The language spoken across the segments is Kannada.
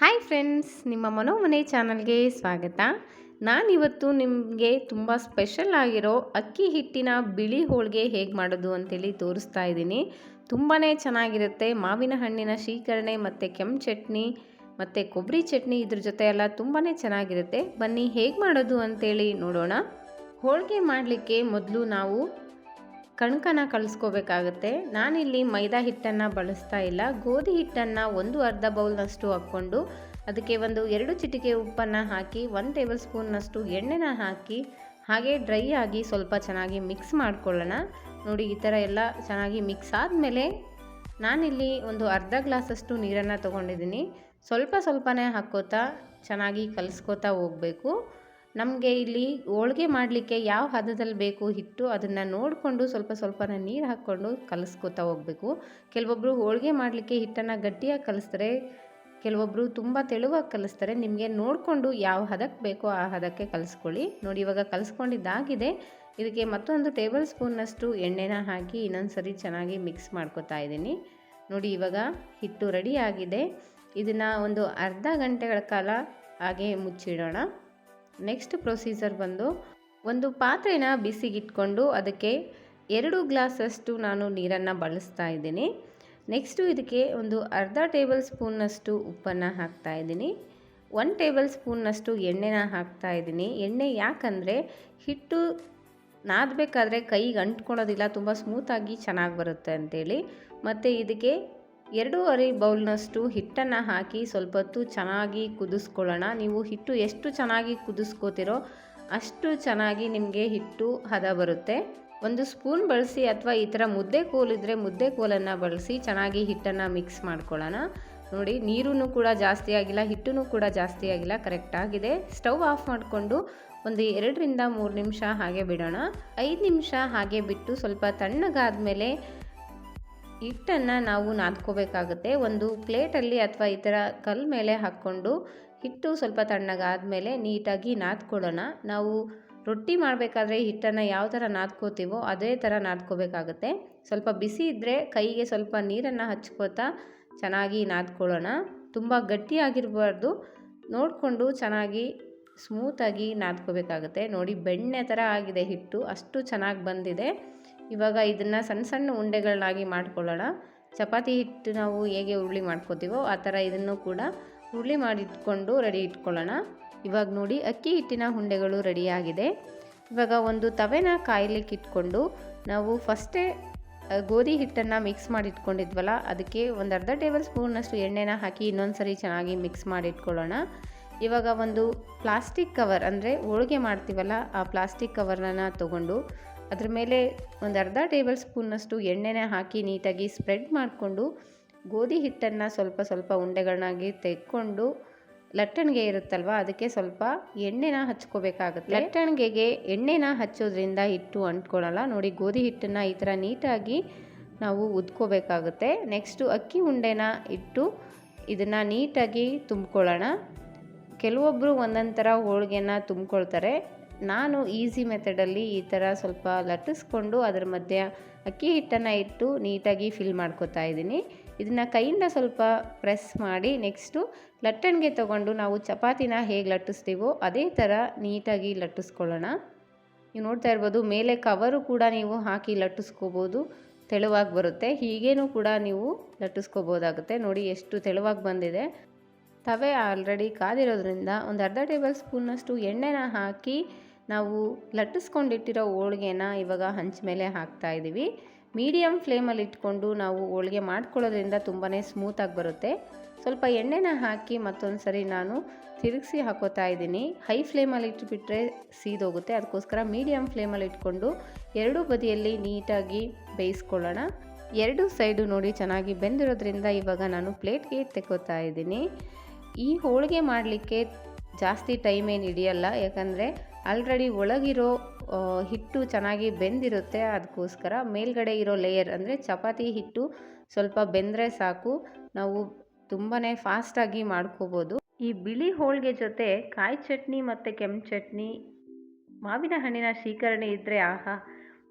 ಹಾಯ್ ಫ್ರೆಂಡ್ಸ್ ನಿಮ್ಮ ಮನೋಮನೆ ಚಾನಲ್ಗೆ ಸ್ವಾಗತ. ನಾನಿವತ್ತು ನಿಮಗೆ ತುಂಬ ಸ್ಪೆಷಲ್ ಆಗಿರೋ ಅಕ್ಕಿ ಹಿಟ್ಟಿನ ಬಿಳಿ ಹೋಳಿಗೆ ಹೇಗೆ ಮಾಡೋದು ಅಂತೇಳಿ ತೋರಿಸ್ತಾ ಇದ್ದೀನಿ. ತುಂಬಾ ಚೆನ್ನಾಗಿರುತ್ತೆ. ಮಾವಿನ ಹಣ್ಣಿನ ಶೀಕರಣೆ ಮತ್ತು ಕೆಂಪು ಚಟ್ನಿ ಮತ್ತು ಕೊಬ್ಬರಿ ಚಟ್ನಿ ಇದ್ರ ಜೊತೆ ಎಲ್ಲ ತುಂಬಾ ಚೆನ್ನಾಗಿರುತ್ತೆ. ಬನ್ನಿ ಹೇಗೆ ಮಾಡೋದು ಅಂತೇಳಿ ನೋಡೋಣ. ಹೋಳಿಗೆ ಮಾಡಲಿಕ್ಕೆ ಮೊದಲು ನಾವು ಕಣ್ಕನ ಕಳಿಸ್ಕೋಬೇಕಾಗುತ್ತೆ. ನಾನಿಲ್ಲಿ ಮೈದಾ ಹಿಟ್ಟನ್ನು ಬಳಸ್ತಾ ಇಲ್ಲ. ಗೋಧಿ ಹಿಟ್ಟನ್ನು ಒಂದು ಅರ್ಧ ಬೌಲ್ನಷ್ಟು ಹಾಕ್ಕೊಂಡು ಅದಕ್ಕೆ ಒಂದು ಎರಡು ಚಿಟಿಕೆ ಉಪ್ಪನ್ನು ಹಾಕಿ, ಒಂದು ಟೇಬಲ್ ಸ್ಪೂನ್ನಷ್ಟು ಎಣ್ಣೆನ ಹಾಕಿ, ಹಾಗೆ ಡ್ರೈ ಆಗಿ ಸ್ವಲ್ಪ ಚೆನ್ನಾಗಿ ಮಿಕ್ಸ್ ಮಾಡ್ಕೊಳ್ಳೋಣ. ನೋಡಿ, ಈ ಥರ ಎಲ್ಲ ಚೆನ್ನಾಗಿ ಮಿಕ್ಸ್ ಆದಮೇಲೆ ನಾನಿಲ್ಲಿ ಒಂದು ಅರ್ಧ ಗ್ಲಾಸಷ್ಟು ನೀರನ್ನು ತೊಗೊಂಡಿದ್ದೀನಿ. ಸ್ವಲ್ಪ ಸ್ವಲ್ಪನೇ ಹಾಕ್ಕೋತಾ ಚೆನ್ನಾಗಿ ಕಲಿಸ್ಕೋತಾ ಹೋಗಬೇಕು. ನಮಗೆ ಇಲ್ಲಿ ಹೋಳ್ಗೆ ಮಾಡಲಿಕ್ಕೆ ಯಾವ ಹದದಲ್ಲಿ ಬೇಕು ಹಿಟ್ಟು ಅದನ್ನು ನೋಡಿಕೊಂಡು ಸ್ವಲ್ಪ ಸ್ವಲ್ಪನ ನೀರು ಹಾಕ್ಕೊಂಡು ಕಲಿಸ್ಕೊತಾ ಹೋಗಬೇಕು. ಕೆಲವೊಬ್ಬರು ಹೋಳಿಗೆ ಮಾಡಲಿಕ್ಕೆ ಹಿಟ್ಟನ್ನು ಗಟ್ಟಿಯಾಗಿ ಕಲಿಸ್ತಾರೆ ಕೆಲವೊಬ್ಬರು ತುಂಬ ತೆಳುವಾಗಿ ಕಲಿಸ್ತಾರೆ. ನಿಮಗೆ ನೋಡಿಕೊಂಡು ಯಾವ ಹದಕ್ಕೆ ಬೇಕೋ ಆ ಹದಕ್ಕೆ ಕಲಿಸ್ಕೊಳ್ಳಿ. ನೋಡಿ, ಇವಾಗ ಕಲಿಸ್ಕೊಂಡಿದ್ದಾಗಿದೆ. ಇದಕ್ಕೆ ಮತ್ತೊಂದು ಟೇಬಲ್ ಸ್ಪೂನ್ನಷ್ಟು ಎಣ್ಣೆನ ಹಾಕಿ ಇನ್ನೊಂದು ಸರಿ ಚೆನ್ನಾಗಿ ಮಿಕ್ಸ್ ಮಾಡ್ಕೊತಾ ಇದ್ದೀನಿ. ನೋಡಿ, ಇವಾಗ ಹಿಟ್ಟು ರೆಡಿ ಆಗಿದೆ. ಇದನ್ನು ಒಂದು ಅರ್ಧ ಗಂಟೆಗಳ ಕಾಲ ಹಾಗೆ ಮುಚ್ಚಿಡೋಣ. ನೆಕ್ಸ್ಟ್ ಪ್ರೊಸೀಜರ್ ಬಂದು ಒಂದು ಪಾತ್ರೆನ ಬಿಸಿಗಿಟ್ಕೊಂಡು ಅದಕ್ಕೆ ಎರಡು ಗ್ಲಾಸಷ್ಟು ನಾನು ನೀರನ್ನು ಬಳಸ್ತಾ ಇದ್ದೀನಿ. ನೆಕ್ಸ್ಟು ಇದಕ್ಕೆ ಒಂದು ಅರ್ಧ ಟೇಬಲ್ ಸ್ಪೂನ್ನಷ್ಟು ಉಪ್ಪನ್ನು ಹಾಕ್ತಾ ಇದ್ದೀನಿ. ಒನ್ ಟೇಬಲ್ ಸ್ಪೂನ್ನಷ್ಟು ಎಣ್ಣೆನ ಹಾಕ್ತಾ ಇದ್ದೀನಿ. ಎಣ್ಣೆ ಯಾಕಂದರೆ ಹಿಟ್ಟು ನಾದಬೇಕಾದ್ರೆ ಕೈಗೆ ಅಂಟ್ಕೊಳ್ಳೋದಿಲ್ಲ, ತುಂಬ ಸ್ಮೂತಾಗಿ ಚೆನ್ನಾಗಿ ಬರುತ್ತೆ ಅಂಥೇಳಿ ಮತ್ತು ಇದಕ್ಕೆ ಎರಡೂವರೆ ಬೌಲ್ನಷ್ಟು ಹಿಟ್ಟನ್ನು ಹಾಕಿ ಸ್ವಲ್ಪ ಹೊತ್ತು ಚೆನ್ನಾಗಿ ಕುದಿಸ್ಕೊಳ್ಳೋಣ. ನೀವು ಹಿಟ್ಟು ಎಷ್ಟು ಚೆನ್ನಾಗಿ ಕುದಿಸ್ಕೋತಿರೋ ಅಷ್ಟು ಚೆನ್ನಾಗಿ ನಿಮಗೆ ಹಿಟ್ಟು ಹದ ಬರುತ್ತೆ. ಒಂದು ಸ್ಪೂನ್ ಬಳಸಿ ಅಥವಾ ಈ ಥರ ಮುದ್ದೆ ಕೋಲಿದ್ರೆ ಮುದ್ದೆ ಕೋಲನ್ನು ಬಳಸಿ ಚೆನ್ನಾಗಿ ಹಿಟ್ಟನ್ನು ಮಿಕ್ಸ್ ಮಾಡ್ಕೊಳ್ಳೋಣ. ನೋಡಿ ನೀರೂ ಕೂಡ ಜಾಸ್ತಿ ಆಗಿಲ್ಲ ಹಿಟ್ಟು ಕೂಡ ಜಾಸ್ತಿ ಆಗಿಲ್ಲ ಕರೆಕ್ಟಾಗಿದೆ ಸ್ಟವ್ ಆಫ್ ಮಾಡಿಕೊಂಡು ಒಂದು ಎರಡರಿಂದ ಮೂರು ನಿಮಿಷ ಹಾಗೆ ಬಿಡೋಣ. ಐದು ನಿಮಿಷ ಹಾಗೆ ಬಿಟ್ಟು ಸ್ವಲ್ಪ ತಣ್ಣಗಾದ್ಮೇಲೆ ಹಿಟ್ಟನ್ನು ನಾವು ನಾದ್ಕೋಬೇಕಾಗುತ್ತೆ. ಒಂದು ಪ್ಲೇಟಲ್ಲಿ ಅಥವಾ ಈ ಥರ ಕಲ್ ಮೇಲೆ ಹಾಕ್ಕೊಂಡು ಹಿಟ್ಟು ಸ್ವಲ್ಪ ತಣ್ಣಗಾದಮೇಲೆ ನೀಟಾಗಿ ನಾದ್ಕೊಳ್ಳೋಣ. ನಾವು ರೊಟ್ಟಿ ಮಾಡಬೇಕಾದ್ರೆ ಹಿಟ್ಟನ್ನು ಯಾವ ಥರ ನಾದ್ಕೋತೀವೋ ಅದೇ ಥರ ನಾದ್ಕೋಬೇಕಾಗುತ್ತೆ. ಸ್ವಲ್ಪ ಬಿಸಿ ಇದ್ದರೆ ಕೈಗೆ ಸ್ವಲ್ಪ ನೀರನ್ನು ಹಚ್ಕೋತಾ ಚೆನ್ನಾಗಿ ನಾದ್ಕೊಳ್ಳೋಣ. ತುಂಬ ಗಟ್ಟಿಯಾಗಿರಬಾರ್ದು. ನೋಡಿಕೊಂಡು ಚೆನ್ನಾಗಿ ಸ್ಮೂತಾಗಿ ನಾದ್ಕೋಬೇಕಾಗುತ್ತೆ. ನೋಡಿ, ಬೆಣ್ಣೆ ಥರ ಆಗಿದೆ ಹಿಟ್ಟು. ಅಷ್ಟು ಚೆನ್ನಾಗಿ ಬಂದಿದೆ. ಇವಾಗ ಇದನ್ನು ಸಣ್ಣ ಸಣ್ಣ ಉಂಡೆಗಳನ್ನಾಗಿ ಮಾಡ್ಕೊಳ್ಳೋಣ. ಚಪಾತಿ ಹಿಟ್ಟು ನಾವು ಹೇಗೆ ಉರುಳಿ ಮಾಡ್ಕೋತೀವೋ ಆ ಥರ ಇದನ್ನು ಕೂಡ ಉರುಳಿ ಮಾಡಿಟ್ಕೊಂಡು ರೆಡಿ ಇಟ್ಕೊಳ್ಳೋಣ. ಇವಾಗ ನೋಡಿ ಅಕ್ಕಿ ಹಿಟ್ಟಿನ ಉಂಡೆಗಳು ರೆಡಿಯಾಗಿದೆ. ಇವಾಗ ಒಂದು ತವೆನ ಕಾಯಲಿಕ್ಕೆ ಇಟ್ಕೊಂಡು ನಾವು ಫಸ್ಟೇ ಗೋಧಿ ಹಿಟ್ಟನ್ನು ಮಿಕ್ಸ್ ಮಾಡಿ ಇಟ್ಕೊಂಡಿದ್ವಲ್ಲ ಅದಕ್ಕೆ ಒಂದು ಅರ್ಧ ಟೇಬಲ್ ಸ್ಪೂನಷ್ಟು ಎಣ್ಣೆನ ಹಾಕಿ ಇನ್ನೊಂದು ಸರಿ ಚೆನ್ನಾಗಿ ಮಿಕ್ಸ್ ಮಾಡಿ ಇಟ್ಕೊಳ್ಳೋಣ ಇವಾಗ ಒಂದು ಪ್ಲಾಸ್ಟಿಕ್ ಕವರ್ ಅಂದರೆ ಹೋಳಿಗೆ ಮಾಡ್ತೀವಲ್ಲ, ಆ ಪ್ಲಾಸ್ಟಿಕ್ ಕವರ್ನ ತೊಗೊಂಡು ಅದ್ರ ಮೇಲೆ ಒಂದು ಅರ್ಧ ಟೇಬಲ್ ಸ್ಪೂನ್ನಷ್ಟು ಎಣ್ಣೆನ ಹಾಕಿ ನೀಟಾಗಿ ಸ್ಪ್ರೆಡ್ ಮಾಡಿಕೊಂಡು ಗೋಧಿ ಹಿಟ್ಟನ್ನು ಸ್ವಲ್ಪ ಸ್ವಲ್ಪ ಉಂಡೆಗಳನ್ನಾಗಿ ತೆಕ್ಕೊಂಡು ಲಟ್ಟಣಿಗೆ ಇರುತ್ತಲ್ವ, ಅದಕ್ಕೆ ಸ್ವಲ್ಪ ಎಣ್ಣೆನ ಹಚ್ಕೋಬೇಕಾಗುತ್ತೆ. ಲಟ್ಟಣಿಗೆಗೆ ಎಣ್ಣೆನ ಹಚ್ಚೋದ್ರಿಂದ ಹಿಟ್ಟು ಅಂಟ್ಕೊಳ್ಳಲ್ಲ, ನೋಡಿ ಗೋಧಿ ಹಿಟ್ಟನ್ನು ಈ ಥರ ನೀಟಾಗಿ ನಾವು ಉದ್ಕೋಬೇಕಾಗುತ್ತೆ. ನೆಕ್ಸ್ಟು ಅಕ್ಕಿ ಉಂಡೆನ ಇಟ್ಟು ಇದನ್ನು ನೀಟಾಗಿ ತುಂಬ್ಕೊಳ್ಳೋಣ. ಕೆಲವೊಬ್ಬರು ಒಂದೊಂದು ಥರ ಹೋಳಿಗೆನ ತುಂಬ್ಕೊಳ್ತಾರೆ. ನಾನು ಈಸಿ ಮೆಥಡಲ್ಲಿ ಈ ಥರ ಸ್ವಲ್ಪ ಲಟ್ಟಿಸ್ಕೊಂಡು ಅದರ ಮಧ್ಯೆ ಅಕ್ಕಿ ಹಿಟ್ಟನ್ನು ಇಟ್ಟು ನೀಟಾಗಿ ಫಿಲ್ ಮಾಡ್ಕೊತಾ ಇದ್ದೀನಿ. ಇದನ್ನು ಕೈಯಿಂದ ಸ್ವಲ್ಪ ಪ್ರೆಸ್ ಮಾಡಿ ನೆಕ್ಸ್ಟು ಲಟ್ಟಣಿಗೆ ತೊಗೊಂಡು ನಾವು ಚಪಾತಿನ ಹೇಗೆ ಲಟ್ಟಿಸ್ತೀವೋ ಅದೇ ಥರ ನೀಟಾಗಿ ಲಟ್ಟಿಸ್ಕೊಳ್ಳೋಣ. ನೀವು ನೋಡ್ತಾ ಇರ್ಬೋದು ಮೇಲೆ ಕವರು ಕೂಡ ನೀವು ಹಾಕಿ ಲಟ್ಟಿಸ್ಕೋಬೋದು, ತೆಳುವಾಗಿ ಬರುತ್ತೆ. ಹೀಗೇನೂ ಕೂಡ ನೀವು ಲಟ್ಟಿಸ್ಕೋಬೋದಾಗುತ್ತೆ. ನೋಡಿ ಎಷ್ಟು ತೆಳುವಾಗಿ ಬಂದಿದೆ. ತವೆ ಆಲ್ರೆಡಿ ಕಾದಿರೋದ್ರಿಂದ ಒಂದು ಅರ್ಧ ಟೇಬಲ್ ಸ್ಪೂನಷ್ಟು ಎಣ್ಣೆನ ಹಾಕಿ ನಾವು ಲಟ್ಟಿಸ್ಕೊಂಡಿಟ್ಟಿರೋ ಹೋಳ್ಗೆನ ಇವಾಗ ಹಂಚ ಮೇಲೆ ಹಾಕ್ತಾ ಇದ್ದೀವಿ. ಮೀಡಿಯಮ್ ಫ್ಲೇಮಲ್ಲಿ ಇಟ್ಕೊಂಡು ನಾವು ಹೋಳಿಗೆ ಮಾಡ್ಕೊಳ್ಳೋದ್ರಿಂದ ತುಂಬಾ ಸ್ಮೂತಾಗಿ ಬರುತ್ತೆ. ಸ್ವಲ್ಪ ಎಣ್ಣೆನ ಹಾಕಿ ಮತ್ತೊಂದು ಸರಿ ನಾನು ತಿರುಗಿಸಿ ಹಾಕೋತಾ ಇದ್ದೀನಿ. ಹೈ ಫ್ಲೇಮಲ್ಲಿ ಇಟ್ಬಿಟ್ರೆ ಸೀದೋಗುತ್ತೆ. ಅದಕ್ಕೋಸ್ಕರ ಮೀಡಿಯಮ್ ಫ್ಲೇಮಲ್ಲಿ ಇಟ್ಕೊಂಡು ಎರಡೂ ಬದಿಯಲ್ಲಿ ನೀಟಾಗಿ ಬೇಯಿಸ್ಕೊಳ್ಳೋಣ. ಎರಡು ಸೈಡು ನೋಡಿ ಚೆನ್ನಾಗಿ ಬೆಂದಿರೋದ್ರಿಂದ ಇವಾಗ ನಾನು ಪ್ಲೇಟ್ಗೆ ತೆಕ್ಕೋತಾ ಇದ್ದೀನಿ. ಈ ಹೋಳಿಗೆ ಮಾಡಲಿಕ್ಕೆ ಜಾಸ್ತಿ ಟೈಮ್ ಏನು ಹಿಡಿಯಲ್ಲ. ಯಾಕಂದರೆ ಆಲ್ರೆಡಿ ಒಳಗಿರೋ ಹಿಟ್ಟು ಚೆನ್ನಾಗಿ ಬೆಂದಿರುತ್ತೆ. ಅದಕ್ಕೋಸ್ಕರ ಮೇಲ್ಗಡೆ ಇರೋ ಲೇಯರ್ ಅಂದರೆ ಚಪಾತಿ ಹಿಟ್ಟು ಸ್ವಲ್ಪ ಬೆಂದರೆ ಸಾಕು. ನಾವು ತುಂಬಾ ಫಾಸ್ಟಾಗಿ ಮಾಡ್ಕೋಬೋದು. ಈ ಬಿಳಿ ಹೋಳಿಗೆ ಜೊತೆ ಕಾಯಿ ಚಟ್ನಿ ಮತ್ತು ಕೆಂಪು ಚಟ್ನಿ, ಮಾವಿನ ಹಣ್ಣಿನ ಶೀಕರಣೆ ಇದ್ದರೆ ಆಹಾ.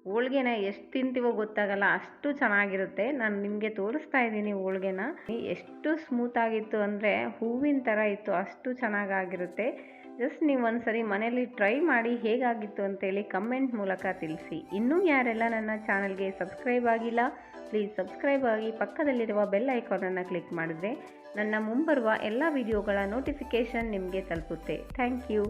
ಹೋಳ್ಗೆನ ಎಷ್ಟು ತಿಂತೀವೋ ಗೊತ್ತಾಗಲ್ಲ, ಅಷ್ಟು ಚೆನ್ನಾಗಿರುತ್ತೆ. ನಾನು ನಿಮಗೆ ತೋರಿಸ್ತಾ ಇದ್ದೀನಿ ಹೋಳ್ಗೆನ. ಎಷ್ಟು ಸ್ಮೂತಾಗಿತ್ತು ಅಂದರೆ ಹೂವಿನ ಥರ ಇತ್ತು, ಅಷ್ಟು ಚೆನ್ನಾಗಾಗಿರುತ್ತೆ. ಜಸ್ಟ್ ನೀವು ಒಂದ್ಸರಿ ಮನೇಲಿ ಟ್ರೈ ಮಾಡಿ ಹೇಗಾಗಿತ್ತು ಅಂತೇಳಿ ಕಮೆಂಟ್ ಮೂಲಕ ತಿಳಿಸಿ. ಇನ್ನೂ ಯಾರೆಲ್ಲ ನನ್ನ ಚಾನಲ್ಗೆ ಸಬ್ಸ್ಕ್ರೈಬ್ ಆಗಿಲ್ಲ ಪ್ಲೀಸ್ ಸಬ್ಸ್ಕ್ರೈಬ್ ಆಗಿ ಪಕ್ಕದಲ್ಲಿರುವ ಬೆಲ್ ಐಕಾನನ್ನು ಕ್ಲಿಕ್ ಮಾಡಿದ್ರೆ ನನ್ನ ಮುಂಬರುವ ಎಲ್ಲ ವಿಡಿಯೋಗಳ ನೋಟಿಫಿಕೇಷನ್ ನಿಮಗೆ ತಲುಪುತ್ತೆ. Thank you